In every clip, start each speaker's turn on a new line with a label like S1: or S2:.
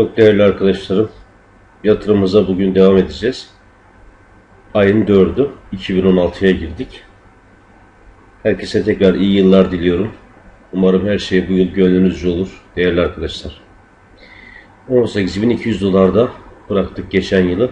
S1: Çok değerli arkadaşlarım, yatırımımıza bugün devam edeceğiz. Ayın 4'ü, 2016'ya girdik. Herkese tekrar iyi yıllar diliyorum. Umarım her şey bu yıl gönlünüzce olur değerli arkadaşlar. 18.200 dolarda bıraktık geçen yılı.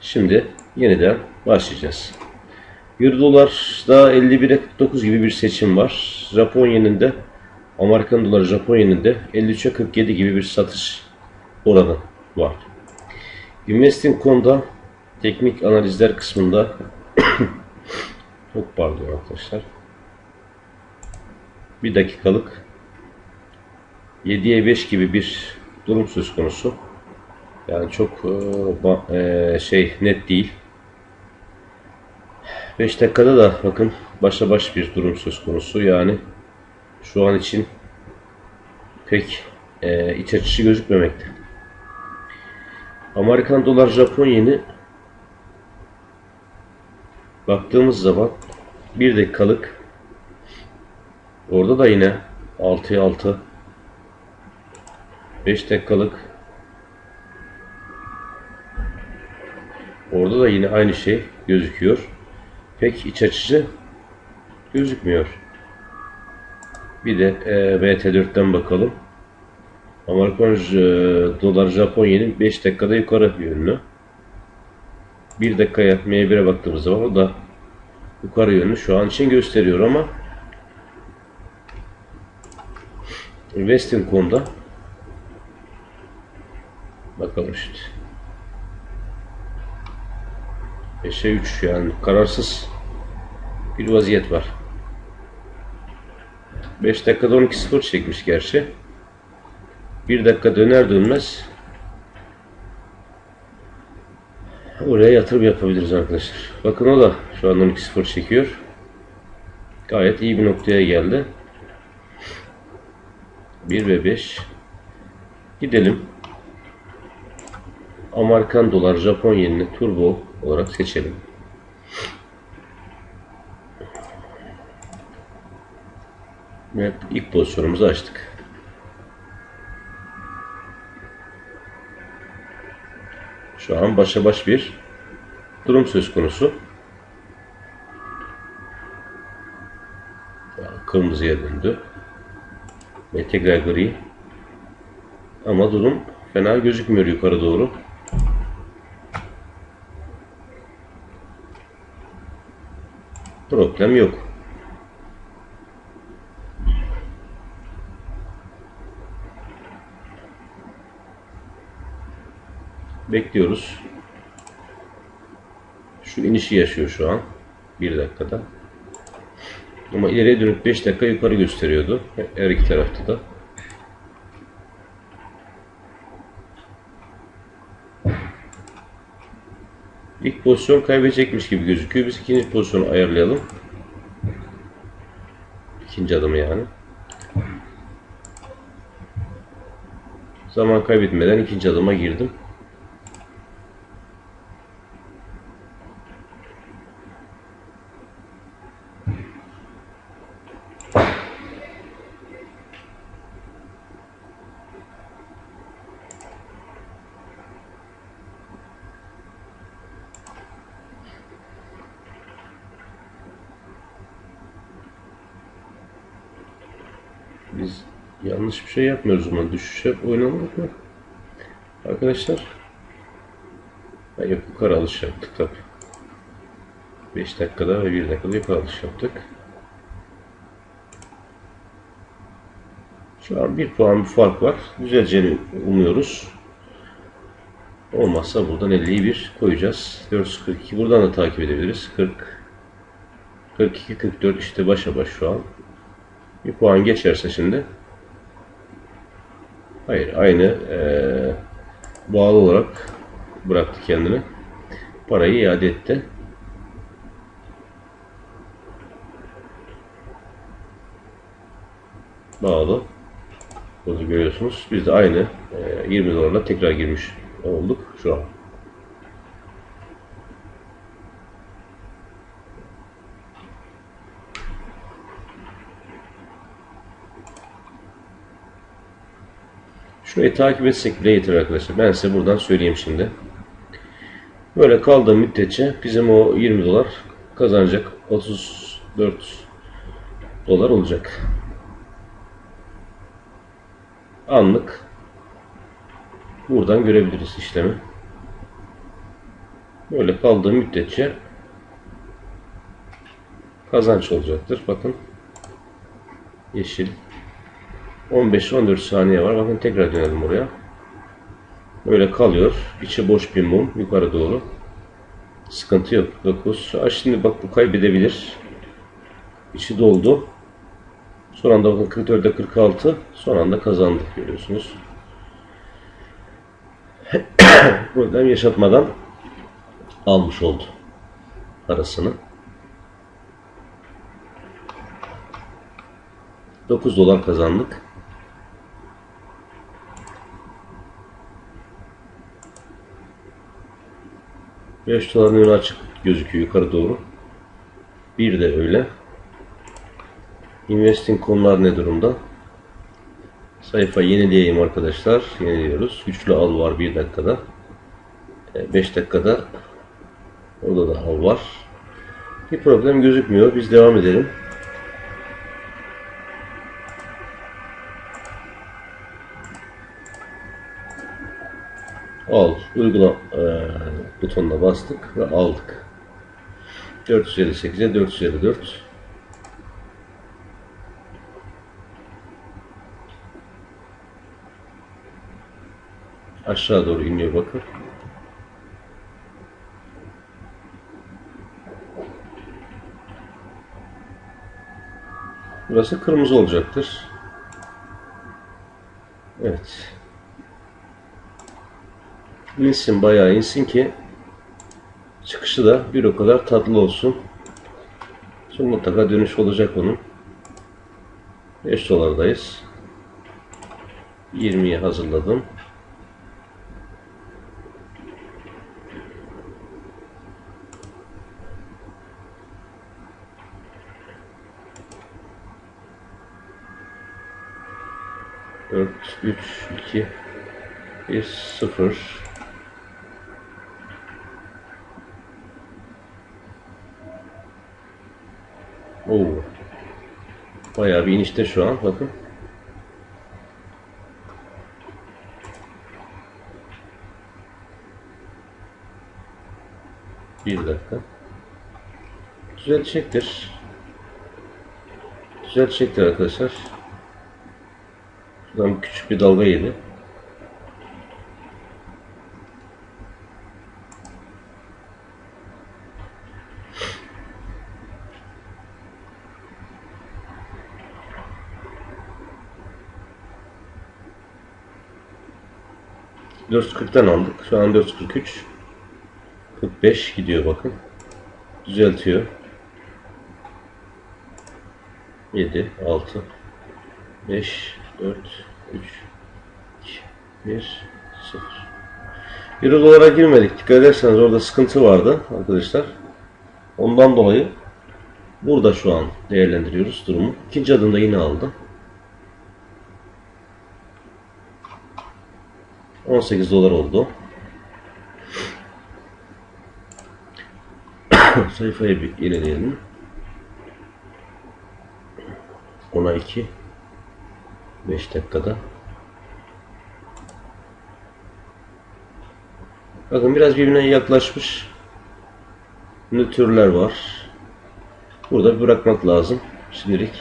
S1: Şimdi yeniden başlayacağız. Euro dolarda 51'e 49 gibi bir seçim var. Japon yeninde Amerikan doları Japon yeninde 53'e 47 gibi bir satış oranı var. Investing.com'da teknik analizler kısmında çok pardon arkadaşlar. Bir dakikalık 7'ye 5 gibi bir durum söz konusu. Yani çok e, e, şey net değil. 5 dakikada da bakın başa baş bir durum söz konusu. Yani şu an için pek e, iç açıcı gözükmemekte. Amerikan dolar Japon yeni baktığımız zaman 1 dakikalık orada da yine 6'ya 6 5 dakikalık orada da yine aynı şey gözüküyor. Pek iç açıcı gözükmüyor. Bir de e, BT4'ten bakalım. Amerikan e, dolar Japon yeni 5 dakikada yukarı yönlü. 1 dakikaya M1'e baktığımız zaman o da yukarı yönlü şu an için gösteriyor ama Investing.com'da bakalım işte 5'e 3 yani kararsız bir vaziyet var. 5 dakikada 12-0 çekmiş gerçi. 1 dakika döner dönmez oraya yatırım yapabiliriz arkadaşlar. Bakın o da şu an 12-0 çekiyor. Gayet iyi bir noktaya geldi. 1 ve 5 gidelim. Amerikan dolar Japon yenini turbo olarak seçelim. Ve ilk pozisyonumuzu açtık. Şu an başa baş bir durum söz konusu. Kırmızıya döndü. Ve tekrar gri. Ama durum fena gözükmüyor yukarı doğru. Problem yok. Bekliyoruz. Şu inişi yaşıyor şu an. Bir dakikada. Ama ileriye dönük 5 dakika yukarı gösteriyordu. Her iki tarafta da. İlk pozisyon kaybedecekmiş gibi gözüküyor. Biz ikinci pozisyonu ayarlayalım. İkinci adımı yani. Zaman kaybetmeden ikinci adıma girdim. Biz yanlış bir şey yapmıyoruz ama düşüşe oynamak mı? Arkadaşlar ben yok yukarı alış yaptık tabi. 5 dakikada ve 1 dakikada yukarı alış yaptık. Şu an bir puan bir fark var. Düzeleceğini umuyoruz. Olmazsa buradan 50'yi bir koyacağız. 442 buradan da takip edebiliriz. 40 42 44 işte başa baş şu an. Bir puan geçerse şimdi hayır aynı eee, bağlı olarak bıraktı kendini. Parayı iade etti. Bağlı. Burada görüyorsunuz. Biz de aynı eee, 20 dolarla tekrar girmiş olduk şu an. Şurayı takip etsek bile yeter arkadaşlar. Ben size buradan söyleyeyim şimdi. Böyle kaldığı müddetçe bizim o 20 dolar kazanacak 34 dolar olacak. Anlık buradan görebiliriz işlemi. Böyle kaldığı müddetçe kazanç olacaktır. Bakın yeşil 15-14 saniye var. Bakın tekrar dönelim buraya. Böyle kalıyor. İçi boş bir mum yukarı doğru. Sıkıntı yok. 9. Aa, şimdi bak bu kaybedebilir. İçi doldu. Son anda bakın 44'de 46. Son anda kazandık görüyorsunuz. Buradan yaşatmadan almış oldu parasını. 9 dolar kazandık. Beş doların önü açık gözüküyor yukarı doğru. Bir de öyle. Investing konular ne durumda? Sayfa yenileyeyim arkadaşlar. Yeniliyoruz. Güçlü al var 1 dakikada. 5 dakikada orada da al var. Bir problem gözükmüyor. Biz devam edelim. Al. Uygula e, butonuna bastık ve aldık. 458'e 454 Aşağı doğru iniyor bakın. Burası kırmızı olacaktır. Evet. İnsin bayağı insin ki çıkışı da bir o kadar tatlı olsun. Şimdi mutlaka dönüş olacak onun. 5 dolardayız. 20'yi hazırladım. Dört, üç, iki, bir, sıfır. Bayağı bir inişte şu an. Bakın. Bir dakika. Düzelecektir. Düzelecektir arkadaşlar. Şuradan küçük bir dalga yedi. ...440'tan aldık. Şu an 443. 45 gidiyor bakın. Düzeltiyor. 7, 6, 5, 4, 3, 2, 1, 0. Euro dolara girmedik. Dikkat ederseniz orada sıkıntı vardı arkadaşlar. Ondan dolayı burada şu an değerlendiriyoruz durumu. İkinci adımda yine aldım. 18 dolar oldu. Sayfayı bir yenileyelim. 10'a 2 5 dakikada. Bakın biraz birbirine yaklaşmış nötrler var. Burada bırakmak lazım. Şimdilik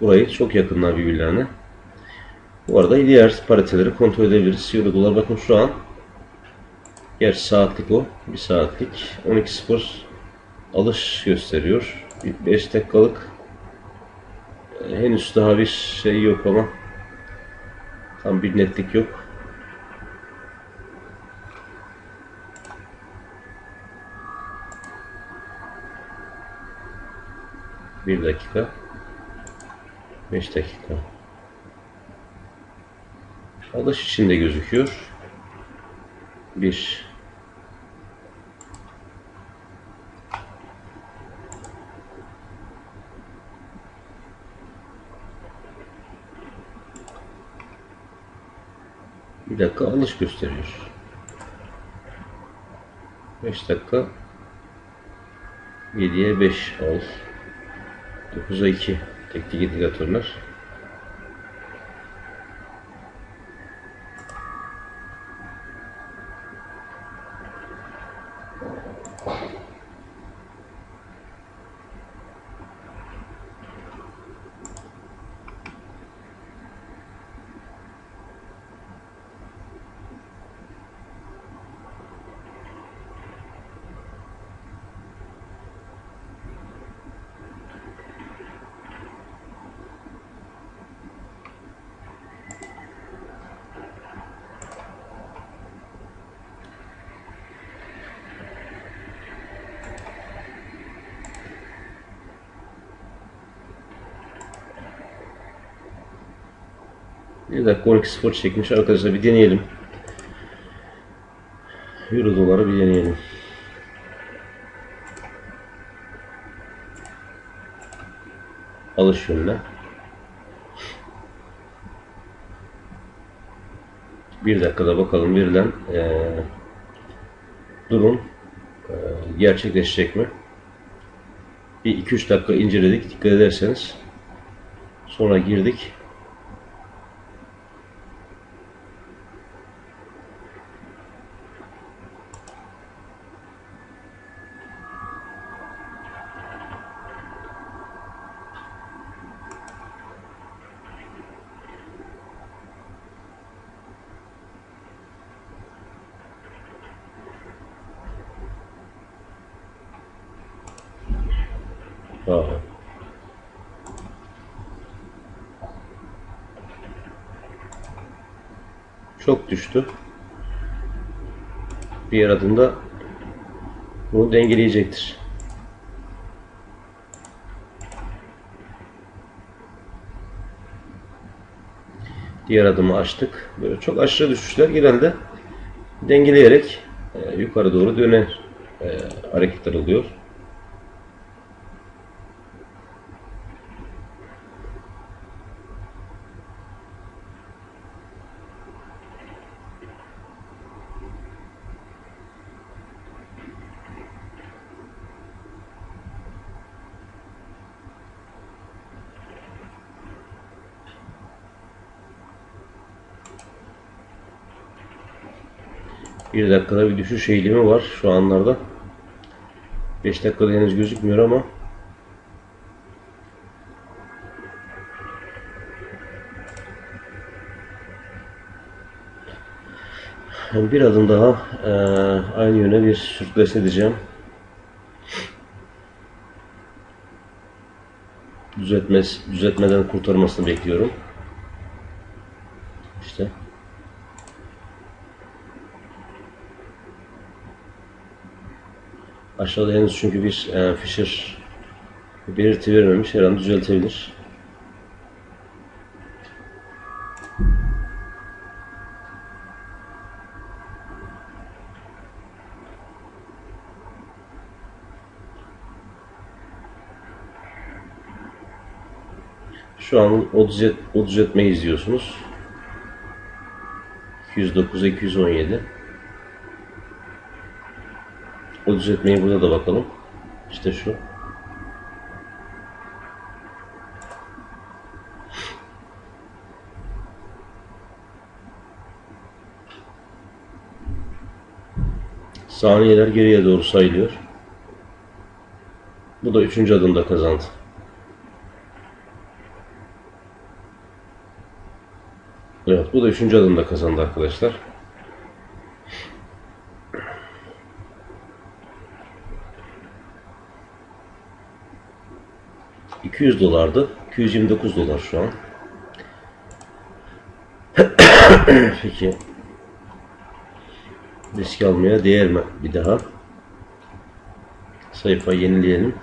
S1: burayı çok yakınlar birbirlerine. Bu arada diğer pariteleri kontrol edebiliriz. Euro bakın şu an Gerçi saatlik o. Bir saatlik. 12 spor alış gösteriyor. 5 dakikalık henüz daha bir şey yok ama tam bir netlik yok. Bir dakika. Beş dakika. Alış içinde gözüküyor. Bir. Bir dakika alış gösteriyor. 5 dakika 7'ye 5 al. 9'a 2 teknik indikatörler. Bir dakika 12.0 çekmiş arkadaşlar bir deneyelim. Euro doları bir deneyelim. Alış yönüne. Bir dakikada bakalım verilen eee durum eee, gerçekleşecek mi? Bir 2-3 dakika inceledik dikkat ederseniz. Sonra girdik. Çok düştü. Diğer adımda bunu dengeleyecektir. Diğer adımı açtık. Böyle çok aşırı düşüşler genelde dengeleyerek e, yukarı doğru dönen e, hareketler oluyor. Bir dakikada bir düşüş eğilimi var şu anlarda. 5 dakikada henüz gözükmüyor ama bir adım daha eee, aynı yöne bir sürükleş edeceğim. Düzeltmez, düzeltmeden kurtarmasını bekliyorum. İşte. Aşağıda henüz çünkü bir e, Fisher belirti vermemiş. Her an düzeltebilir. Şu an o, düzelt, o düzeltmeyi izliyorsunuz. 209'a 217. O düzeltmeyi burada da bakalım. İşte şu. Saniyeler geriye doğru sayılıyor. Bu da üçüncü adımda kazandı. Evet, bu da üçüncü adımda kazandı arkadaşlar. ...200 dolardı. 229 dolar şu an. Peki... Risk almaya değer mi bir daha? Sayfa yenileyelim.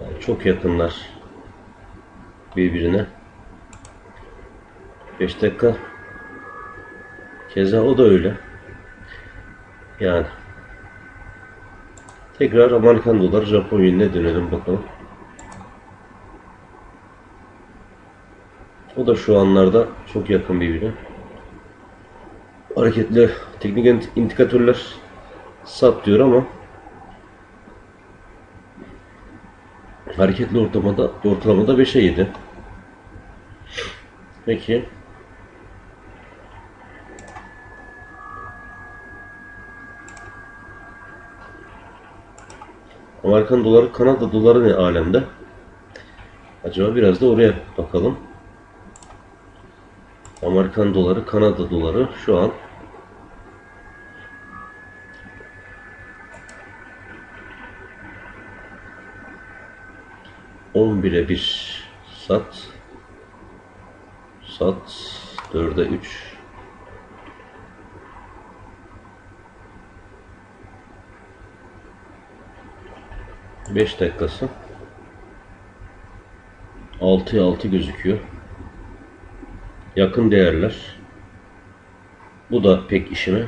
S1: Yani çok yakınlar birbirine. 5 dakika. Keza o da öyle. Yani tekrar Amerikan doları Japon yenine dönelim bakalım. O da şu anlarda çok yakın birbirine. Hareketli teknik indikatörler sat diyor ama hareketli ortamada ortalamada 5'e 7. Peki. Amerikan doları, Kanada doları ne alemde? Acaba biraz da oraya bakalım. Amerikan doları, Kanada doları şu an on bire bir sat sat dörde üç beş dakikası 6'ya 6 gözüküyor. Yakın değerler. Bu da pek işime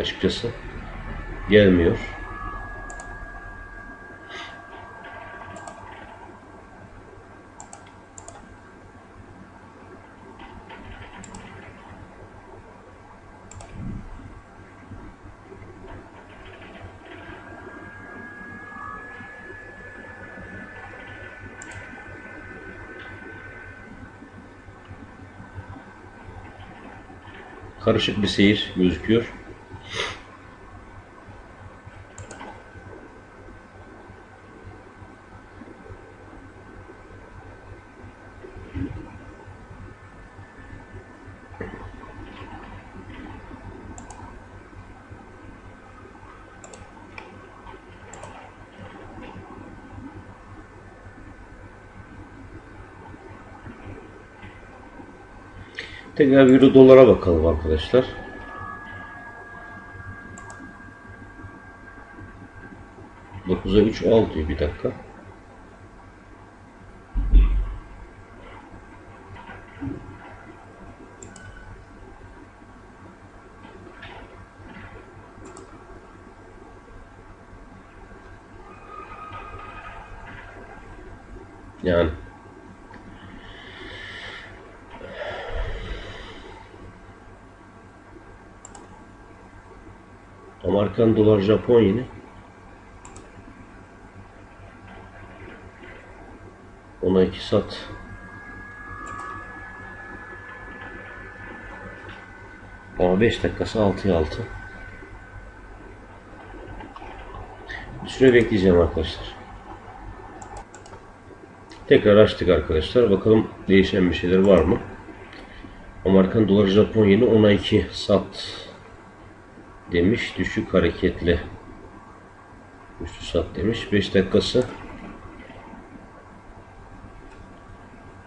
S1: açıkçası gelmiyor. Karışık bir seyir gözüküyor. Tekrar euro dolara bakalım arkadaşlar. Dokuza üç al diyor bir dakika. Yani Amerikan dolar Japon yeni. Ona iki sat. Ama 5 dakikası 6'ya 6. Bir süre bekleyeceğim arkadaşlar. Tekrar açtık arkadaşlar. Bakalım değişen bir şeyler var mı? Amerikan doları Japon yeni 10'a 2 sat demiş. Düşük hareketli. Üstü sat demiş. 5 dakikası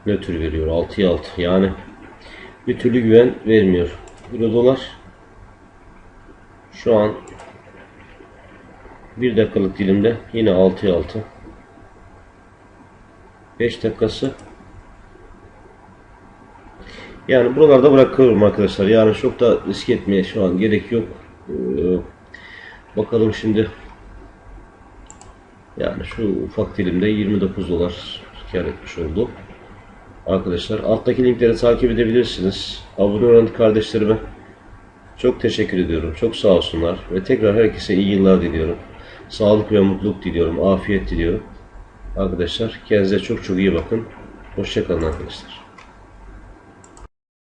S1: nötr veriyor. 6'ya 6. Yani bir türlü güven vermiyor. Euro dolar şu an 1 dakikalık dilimde yine 6'ya 6. 5 dakikası yani buralarda bırakıyorum arkadaşlar. Yani çok da risk etmeye şu an gerek yok. Ee, bakalım şimdi yani şu ufak dilimde 29 dolar kar etmiş oldu. Arkadaşlar alttaki linkleri takip edebilirsiniz. Abone olan kardeşlerime çok teşekkür ediyorum. Çok sağ olsunlar ve tekrar herkese iyi yıllar diliyorum. Sağlık ve mutluluk diliyorum. Afiyet diliyorum. Arkadaşlar kendinize çok çok iyi bakın. Hoşçakalın arkadaşlar.